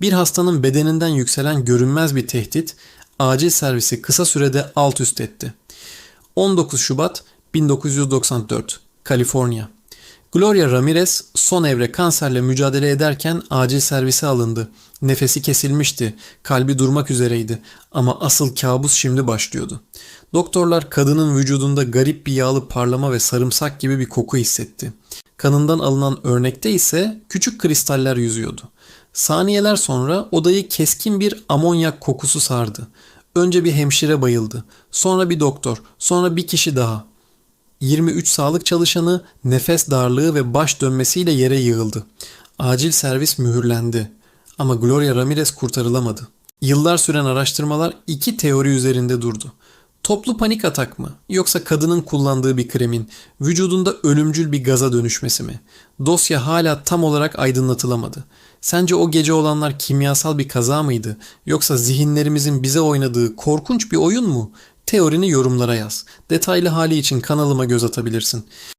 Bir hastanın bedeninden yükselen görünmez bir tehdit acil servisi kısa sürede alt üst etti. 19 Şubat 1994 Kaliforniya Gloria Ramirez son evre kanserle mücadele ederken acil servise alındı. Nefesi kesilmişti, kalbi durmak üzereydi ama asıl kabus şimdi başlıyordu. Doktorlar kadının vücudunda garip bir yağlı parlama ve sarımsak gibi bir koku hissetti. Kanından alınan örnekte ise küçük kristaller yüzüyordu. Saniyeler sonra odayı keskin bir amonyak kokusu sardı. Önce bir hemşire bayıldı, sonra bir doktor, sonra bir kişi daha. 23 sağlık çalışanı nefes darlığı ve baş dönmesiyle yere yığıldı. Acil servis mühürlendi. Ama Gloria Ramirez kurtarılamadı. Yıllar süren araştırmalar iki teori üzerinde durdu. Toplu panik atak mı yoksa kadının kullandığı bir kremin vücudunda ölümcül bir gaza dönüşmesi mi? Dosya hala tam olarak aydınlatılamadı. Sence o gece olanlar kimyasal bir kaza mıydı yoksa zihinlerimizin bize oynadığı korkunç bir oyun mu? Teorini yorumlara yaz. Detaylı hali için kanalıma göz atabilirsin.